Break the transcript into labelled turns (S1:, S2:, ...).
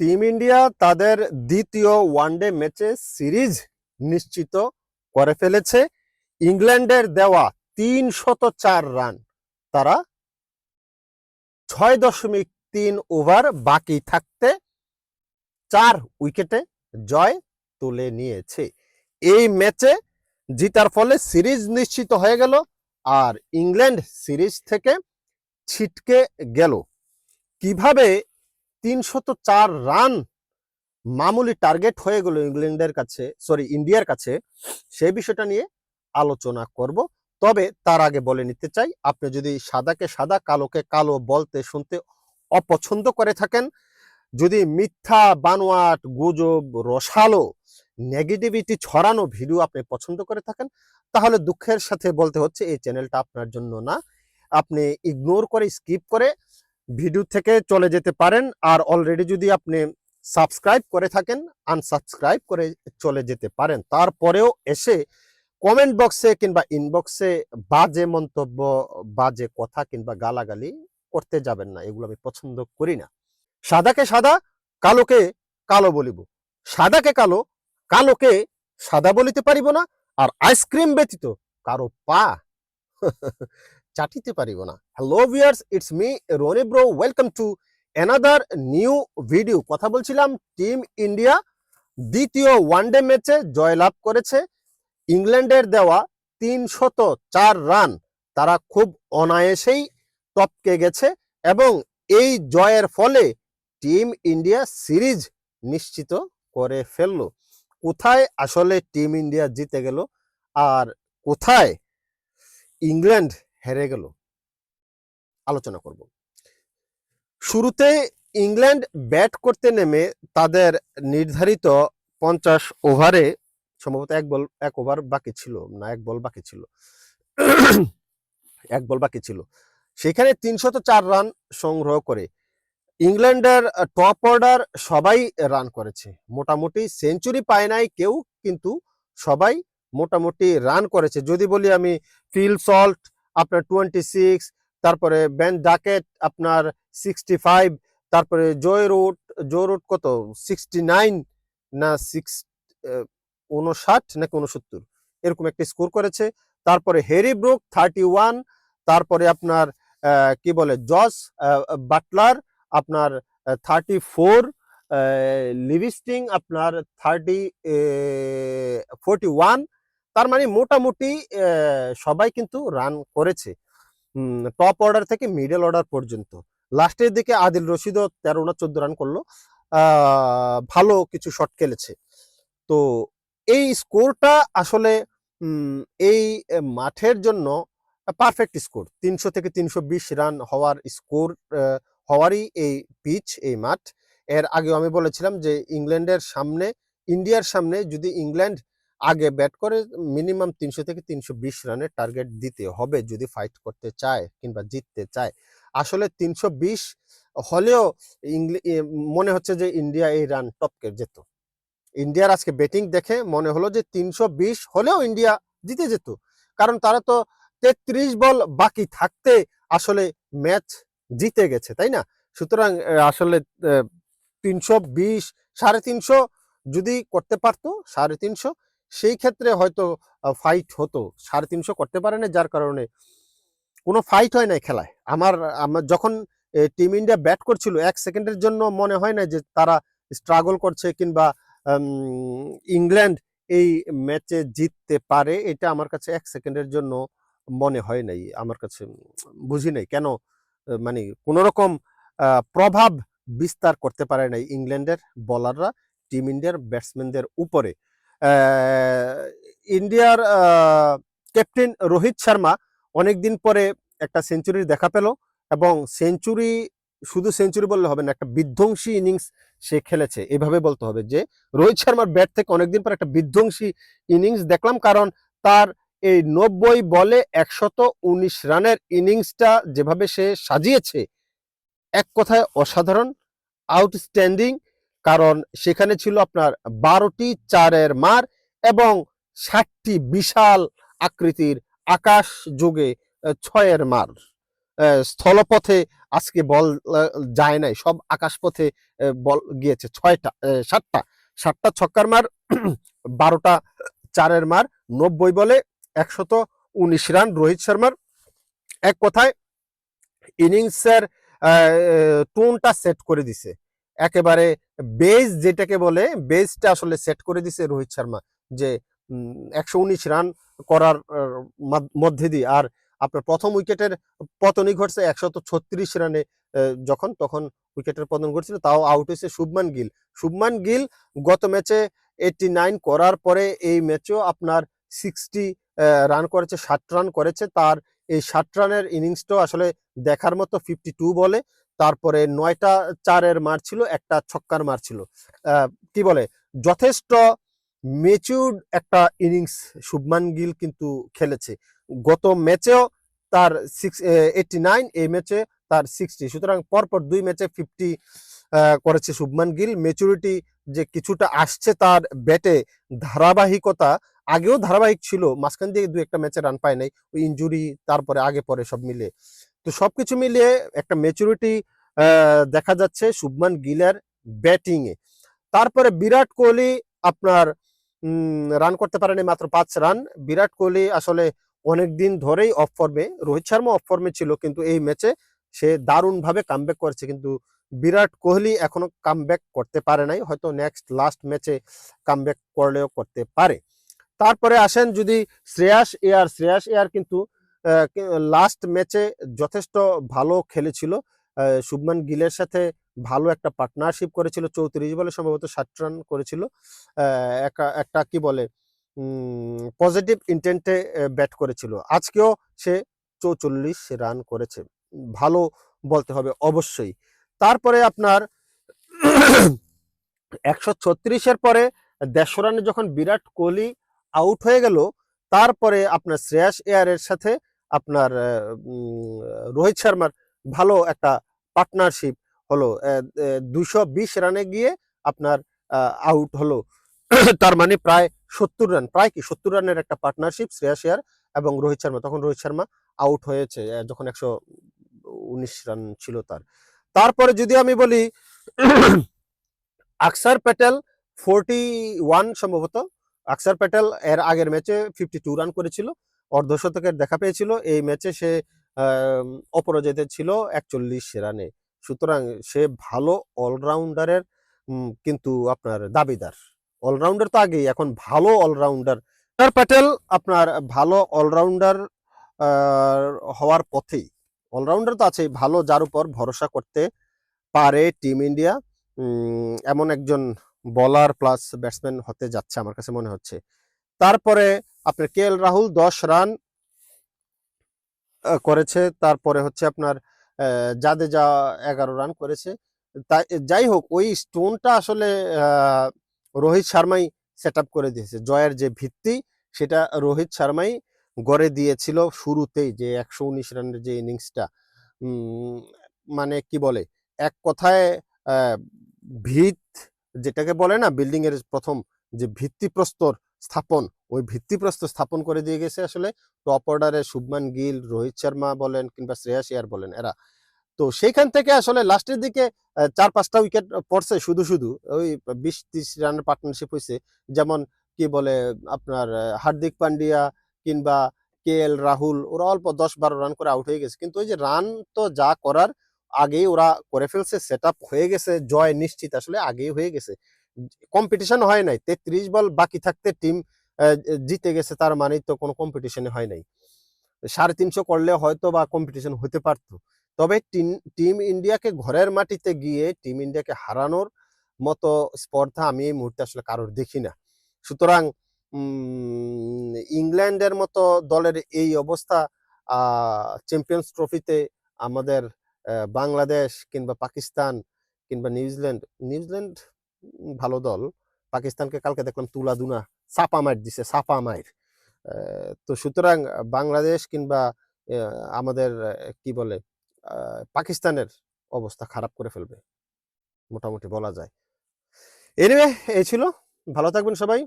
S1: Team India তাদের দ্বিতীয় one day ম্যাচে সিরিজ নিশ্চিত করে ফেলেছে। ইংল্যান্ডের দেওয়া তিন শত চার রান, তারা ছয় দশমিক তিন ওভার বাকি থাকতে চার উইকেটে জয় তুলে নিয়েছে। এই ম্যাচে জিতার ফলে সিরিজ নিশ্চিত হয়ে গেল আর ইংল্যান্ড সিরিজ থেকে ছিটকে গেল। কীভাবে তিনশত চার রান মামুলি টার্গেট হয়ে গেল ইংল্যান্ডের কাছে সরি ইন্ডিয়ার কাছে। সেই বিষয়টা নিয়ে আলোচনা করব। তবে তার আগে বলে নিতে চাই, আপনি যদি সাদাকে সাদা, কালোকে কালো বলতে, শুনতে অপছন্দ করে থাকেন, যদি মিথ্যা, বানোয়াট, গুজব, রসালো, নেগেটিভিটি ছড়ানো ভিডিও আপনি পছন্দ করে থাকেন, তাহলে দুঃখের সাথে বলতে হচ্ছে, এই চ্যানেলটা আপনার জন্য না। আপনি ইগনোর করে স্কিপ করে ভিডিও থেকে চলে যেতে পারেন। আর অলরেডি যদি আপনি সাবস্ক্রাইব করে থাকেন আনসাবস্ক্রাইব করে চলে যেতে পারেন। তারপরেও এসে কমেন্ট বক্সে কিংবা ইনবক্সে বাজে মন্তব্য, বাজে কথা কিংবা গালাগালি করতে যাবেন না। এগুলো আমি পছন্দ করি না। সাদাকে সাদা, কালোকে কালো বলিব। সাদাকে কালো, কালোকে সাদা বলিতে পারিব না। আর আইসক্রিম ব্যতীত কারও পা চাটিতে পারিব না। Hello viewers it's me Roni bro welcome to another new video কথা বলছিলাম টিম ইন্ডিয়া দ্বিতীয় ওয়ানডে ম্যাচে জয়লাভ করেছে। ইংল্যান্ডের দেওয়া তিনশত চার রান তারা খুব অনায়াসেই টপকে গেছে এবং এই জয়ের ফলে টিম ইন্ডিয়া সিরিজ নিশ্চিত করে ফেলল। কোথায় আসলে টিম ইন্ডিয়া জিতে গেল? আর কোথায় ইংল্যান্ড হেরে গেল। আলোচনা করব। শুরুতে ইংল্যান্ড ব্যাট করতে নেমে তাদের নির্ধারিত পঞ্চাশ ওভারে সম্ভবত এক বল, এক ওভার বাকি ছিল না, এক বল বাকি ছিল। এক বল বাকি ছিল। সেখানে তিনশত চার রান সংগ্রহ করে ইংল্যান্ডের টপ অর্ডার সবাই রান করেছে। মোটামুটি সেঞ্চুরি পায় নাই কেউ, কিন্তু সবাই মোটামুটি রান করেছে। যদি বলি আমি ফিল সল্ট আপনার টোয়েন্টি সিক্স তারপরে বেন ডাকেট আপনার সিক্সটি ফাইভ তারপরে জয় রুট জয় রুট কত? সিক্সটি নাইন না সিক্স উনষাট নাকি উনসত্তর এরকম একটা স্কোর করেছে। তারপরে হেরি ব্রুক থার্টি ওয়ান তারপরে আপনার কি বলে? জস বাটলার আপনার থার্টি ফোর লিভিস্টিং আপনার থার্টি ফোরটি ওয়ান তার মানে মোটামুটি সবাই কিন্তু রান করেছে টপ অর্ডার থেকে মিডল অর্ডার পর্যন্ত। লাস্টের দিকে আদিল রশিদও তেরো না চোদ্দ রান করল ভালো কিছু শট খেলেছে। তো এই স্কোরটা আসলে এই মাঠের জন্য পারফেক্ট স্কোর তিনশো থেকে তিনশো বিশ রান হওয়ার স্কোর হওয়ারই এই পিচ এই মাঠ। এর আগেও আমি বলেছিলাম যে ইংল্যান্ডের সামনে ইন্ডিয়ার সামনে যদি ইংল্যান্ড আগে ব্যাট করে মিনিমাম তিনশো থেকে তিনশো বিশ রানের টার্গেট দিতে হবে যদি ফাইট করতে চায় কিংবা জিততে চায়। আসলে তিনশো বিশ হলেও মনে হচ্ছে যে ইন্ডিয়া এই রান টপকে যেত। ইন্ডিয়ার আজকে ব্যাটিং দেখে মনে হলো যে তিনশো বিশ হলেও ইন্ডিয়া জিতে যেত। কারণ তারা তো তেত্রিশ বল বাকি থাকতে আসলে ম্যাচ জিতে গেছে, তাই না? সুতরাং আসলে তিনশো বিশ সাড়ে তিনশো যদি করতে পারতো, সাড়ে তিনশো সেই ক্ষেত্রে হয়তো ফাইট হতো। সাড়ে তিনশো করতে পারে না যার কারণে কোনো ফাইট হয় নাই খেলায়। আমার আমার যখন টিম ইন্ডিয়া ব্যাট করছিল, এক সেকেন্ডের জন্য মনে হয় না যে তারা স্ট্রাগল করছে কিংবা ইংল্যান্ড এই ম্যাচে জিততে পারে, এটা আমার কাছে এক সেকেন্ডের জন্য মনে হয় নাই। আমার কাছে বুঝি নাই। কেন মানে কোনো রকম প্রভাব বিস্তার করতে পারে নাই ইংল্যান্ডের বলাররা টিম ইন্ডিয়ার ব্যাটসম্যানদের উপরে। ইন্ডিয়ার ক্যাপ্টেন রোহিত শর্মা অনেকদিন পরে একটা সেঞ্চুরির দেখা পেল এবং সেঞ্চুরি, শুধু সেঞ্চুরি বললে হবে না, একটা বিধ্বংসী ইনিংস সে খেলেছে। এভাবে বলতে হবে যে, রোহিত শর্মার ব্যাট থেকে অনেকদিন পর একটা বিধ্বংসী ইনিংস দেখলাম কারণ তার এই নব্বই বলে একশত উনিশ রানের ইনিংসটা যেভাবে সে সাজিয়েছে, এক কথায় অসাধারণ, আউটস্ট্যান্ডিং কারণ সেখানে ছিল আপনার বারোটি চারের মার এবং ষাটটি বিশাল আকৃতির আকাশ যোগে ছয়ের মার। স্থলপথে আজকে বল যায় নাই, সব আকাশপথে বল গিয়েছে, ছয়টা সাতটা। সাতটা ছক্কার মার, বারোটা চারের মার, নব্বই বলে একশত উনিশ রান রোহিত শর্মার। এক কথায়, ইনিংসের টোনটা সেট করে দিছে। একেবারে বেজ যেটাকে বলে বেজটা আসলে সেট করে দিছে রোহিত শর্মা যে একশো উনিশ রান করার মধ্যে দিয়ে। আর আপনার প্রথম উইকেটের পতনই ঘটছে একশত ছত্রিশ রানে যখন, তখন উইকেটের পতন ঘটছিল, তাও আউট হয়েছে শুভমান গিল। শুভমান গিল গত ম্যাচে এইটি নাইন করার পরে এই ম্যাচেও আপনার সিক্সটি রান করেছে, ষাট রান করেছে। তার এই ষাট রানের ইনিংসটাও আসলে দেখার মতো ফিফটি টু বলে। তারপরে নয়টা চারের মার ছিল, একটা ছক্কার মার ছিল। কি বলে? যথেষ্ট মেচুর্ড একটা ইনিংস শুভমান গিল কিন্তু খেলেছে। গত ম্যাচেও তার সিক্স এইটটি নাইন এই ম্যাচে তার সিক্সটি সুতরাং পরপর দুই ম্যাচে ফিফটি করেছে শুভমান গিল। মেচুরিটি যে কিছুটা আসছে তার ব্যাটে ধারাবাহিকতা আগেও ধারাবাহিক ছিল, মাঝখান দিয়ে দু একটা ম্যাচে রান পায় নাই, ওই ইঞ্জুরি তারপরে আগে পরে সব মিলে। তো সবকিছু মিলিয়ে একটা মেচুরিটি দেখা যাচ্ছে শুভমান গিলের ব্যাটিং এ। তারপরে বিরাট কোহলি আপনার রান করতে পারেনি মাত্র পাঁচ রান বিরাট কোহলি আসলে অনেকদিন ধরেই অফ ফর্মে রোহিত শর্মা অফ ফর্মে ছিল কিন্তু এই ম্যাচে সে দারুণ ভাবে কামব্যাক করেছে কিন্তু বিরাট কোহলি এখনও কামব্যাক করতে পারে নাই, হয়তো নেক্সট লাস্ট ম্যাচে কামব্যাক করলেও করতে পারে। তারপরে আসেন যদি শ্রেয়াস এয়ার। শ্রেয়াস এয়ার কিন্তু লাস্ট ম্যাচে যথেষ্ট ভালো খেলেছিল। শুভমান গিলের সাথে ভালো একটা পার্টনারশিপ করেছিল, চৌত্রিশ বলে সম্ভবত ষাট রান করেছিল। একটা কি বলে পজিটিভ ইন্টেন্টে ব্যাট করেছিল। আজকেও সে চৌচল্লিশ রান করেছে। ভালো বলতে হবে অবশ্যই। তারপরে আপনার একশো ছত্রিশের পরে দেড়শো রানে যখন বিরাট কোহলি আউট হয়ে গেল, তারপরে আপনার শ্রেয়াস এয়ারের সাথে আপনার রোহিত শর্মার ভালো একটা পার্টনারশিপ হলো। দুশো রানে গিয়ে আপনার আউট হলো। তার মানে প্রায় সত্তর রান, প্রায় কি সত্তর রানের একটা পার্টনারশিপ শ্রেয়াস এয়ার এবং রোহিত শর্মা। তখন রোহিত শর্মা আউট হয়েছে যখন একশো উনিশ রান ছিল তার। তারপরে যদি আমি বলি, আকসার প্যাটেল ফোরটি ওয়ান সম্ভবত। আকসার প্যাটেল এর আগের ম্যাচে ফিফটি টু রান করেছিল। অর্ধশতকের দেখা পেয়েছিল। এই ম্যাচে সে অপরাজিত ছিল একচল্লিশ রানে। সুতরাং সে ভালো অলরাউন্ডারের কিন্তু আপনার দাবিদার। অলরাউন্ডার তো আগেই, এখন ভালো অলরাউন্ডার। আকসার প্যাটেল আপনার ভালো অলরাউন্ডার হওয়ার পথেই। অলরাউন্ডার তো আছেই, ভালো যার উপর ভরসা করতে পারে টিম ইন্ডিয়া। এমন একজন বলার প্লাস ব্যাটসম্যান হতে যাচ্ছে আমার কাছে মনে হচ্ছে। তারপরে আপনার কে এল রাহুল দশ রান করেছে। তারপরে হচ্ছে আপনার জাদেজা এগারো রান করেছে। তাই, যাই হোক, ওই স্টোনটা আসলে রোহিত শর্মাই সেট করে দিয়েছে। জয়ের যে ভিত্তি, সেটা রোহিত শর্মাই গড়ে দিয়েছিল শুরুতেই যে একশো উনিশ রানের যে ইনিংসটা। মানে কি বলে, এক কথায় ভিত যেটাকে বলে না বিল্ডিং এর প্রথম যে ভিত্তিপ্রস্তর স্থাপন, ওই ভিত্তিপ্রস্তর স্থাপন করে দিয়ে গেছে আসলে। টপ অর্ডারে শুভমান গিল, রোহিত শর্মা বলেন কিংবা শ্রেয়াস আয়ার বলেন এরা। তো সেইখান থেকে আসলে লাস্টের দিকে চার পাঁচটা উইকেট পড়ছে শুধু শুধু। ওই বিশ ত্রিশ রানের পার্টনারশিপ হয়েছে যেমন কি বলে আপনার হার্দিক পান্ডিয়া কিংবা কে এল রাহুল, ওরা অল্প দশ বারো রান করে আউট হয়ে গেছে। কিন্তু ওই যে রান তো যা করার আগেই ওরা করে ফেলছে সেট হয়ে গেছে, জয় নিশ্চিত আসলে আগেই হয়ে গেছে। কম্পিটিশন হয় নাই। তেত্রিশ বল বাকি থাকতে টিম জিতে গেছে তার মানেই তো কোনো কম্পিটিশনে হয় নাই। সাড়ে তিনশো করলে হয়তো বা কম্পিটিশন হতে পারতো। তবে টিম ইন্ডিয়াকে ঘরের মাটিতে গিয়ে টিম ইন্ডিয়াকে হারানোর মতো স্পর্ধা আমি এই মুহূর্তে আসলে কারোর দেখি না। সুতরাং ইংল্যান্ডের মতো দলের এই অবস্থা চ্যাম্পিয়ন্স ট্রফিতে আমাদের বাংলাদেশ কিংবা পাকিস্তান কিংবা নিউজিল্যান্ড নিউজিল্যান্ড ভালো দল। পাকিস্তানকে কালকে দেখলাম তুলা দুনা সাপা মায়ের দিছে, সাপা মাইর। তো সুতরাং বাংলাদেশ কিংবা আমাদের কি বলে পাকিস্তানের অবস্থা খারাপ করে ফেলবে, মোটামুটি বলা যায়। এনিওয়ে এই ছিল। ভালো থাকবেন সবাই।